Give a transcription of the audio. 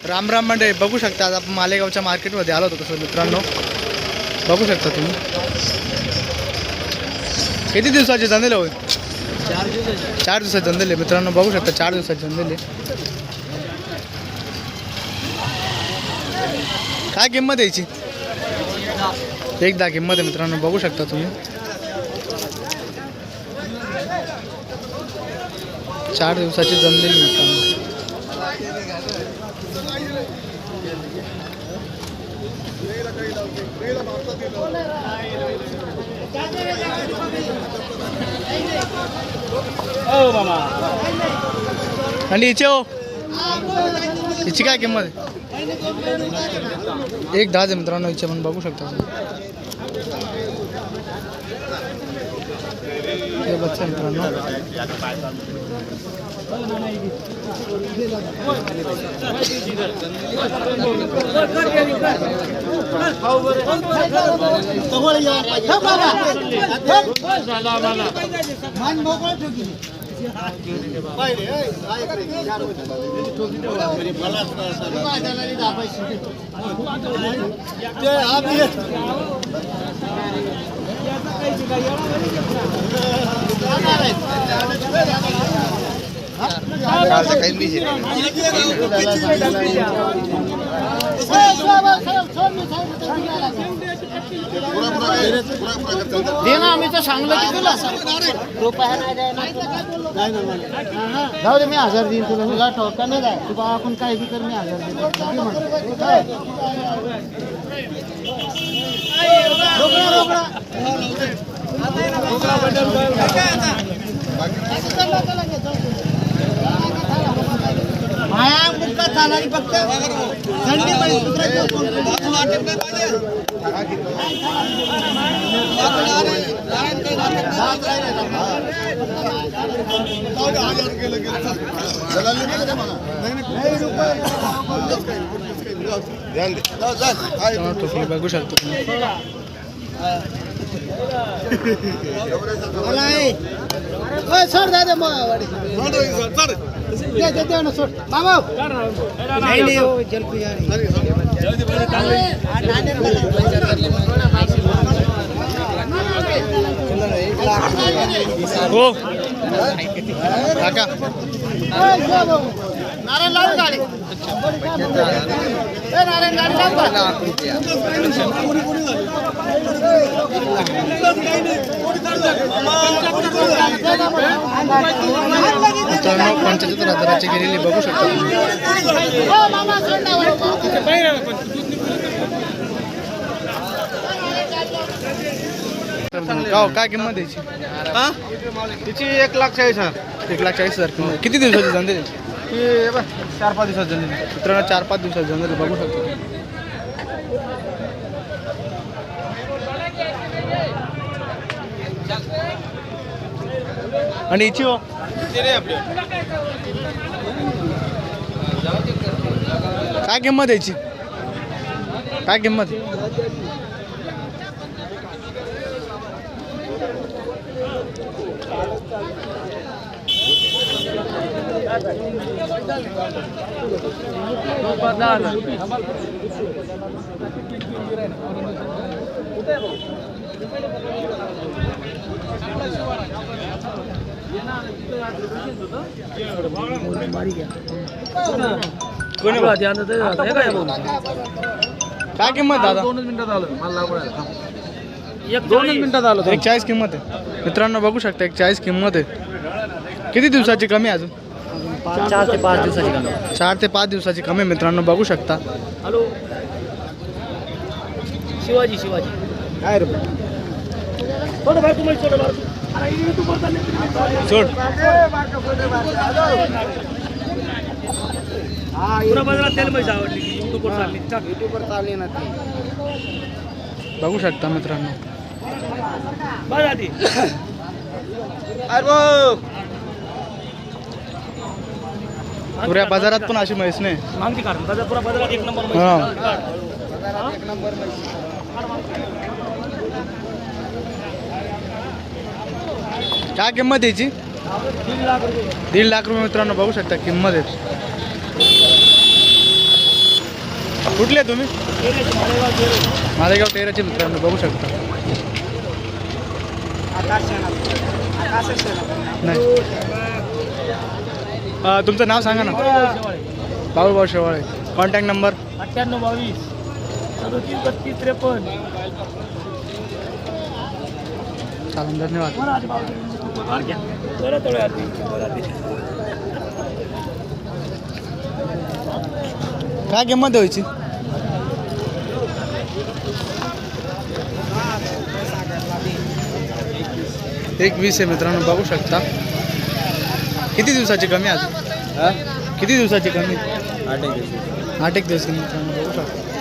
राम राम मंडळी बघू शकता आज आपण मालेगावच्या मार्केटमध्ये आलो होतो तसं मित्रांनो. बघू शकता तुम्ही. किती दिवसाचे धंदेले होय? चार दिवसाचे. चार दिवसाचे धंदेले. मित्रांनो बघू शकता चार दिवसाचे धंदेले. काय किंमत यायची एकदा किंमत आहे मित्रांनो बघू शकता तुम्ही. चार दिवसाची जमलेली मित्रांनो हो मामा आणि हिचे हो. हिची काय किंमत आहे? एक दहा आहे मित्रांनो हिचे पण बघू शकता तुम्ही. हे बच्चा মান মোকळ ठोकी Thank you. आहे मित्रांनो दे ना आम्ही तर सांगलं की तुला जाऊ दे मी हजार देईन तुला तुला ठोका नाही जाय तू बाबा आपण काय बी कर मी हजार देईन किती म्हणतो? काय? रोकडा, रोकडा. माया मुक्का चालली फक्त थंडी पाहिजे? मित्रांनो, टोपली बघू शकता तुम्ही मला आहे. ओय, सोड दादा मग वाडी. दे, दे, दे मित्रांनो पंच्याहत्तर हजाराची गेलेली बघू शकता काय किंमत द्यायची तिची एक लाख चाळीस हजार. एक लाख चाळीस हजार किंमत. किती दिवसाची धंदे ती चार पाच दिवसात झाली मित्रांनो चार पाच दिवसात धंदे बघू शकतो. आणि हिची हो. काय किंमत यायची काय किंमत काय किंमत दादा? दोनच मिनिटात आलं. मला लागू एक दोनच मिनिटात आलं एक चाळीस किंमत आहे. मित्रांनो बघू शकता एक चाळीस किंमत आहे. किती दिवसाची कमी आहे अजून? चार ते पाच दिवसाची गाडी चार ते पाच दिवसाची कमी आहे मित्रांनो बघू शकता. हॅलो. शिवाजी शिवाजी. काय रे? सोड भाई तुम्ही सोड. सोड पुरा बाजारात तेल मैस आवडली युट्यूबवर चालली. युट्यूबवर चालली ना ती. बघू शकता मित्रांनो. बघ आधी. अरे पुऱ्या बाजारात पण अशी म्हैस नाही. मागती कारण बाजार पुरा बाजारात एक नंबर म्हैस. हा. एक नंबर. काय किंमत याची? दीड लाख रुपये दीड लाख रुपये मित्रांनो बघू शकता किंमत आहे. कुठले तुम्ही? मालेगाव तेराचे मित्रांनो बघू शकता. नाही. तुमचं नाव सांगा ना. बाबूभाऊ शेवाळे. कॉन्टॅक्ट नंबर अठ्ठ्याण्णव बावीस. सदोतीस बत्तीस त्रेपन्न. चालेल धन्यवाद. काय किंमत द्यायची एक वीस आहे मित्रांनो बघू शकता. किती दिवसाची कमी अजून? किती दिवसाची कमी? आठ एक आठ एक दिवस शकता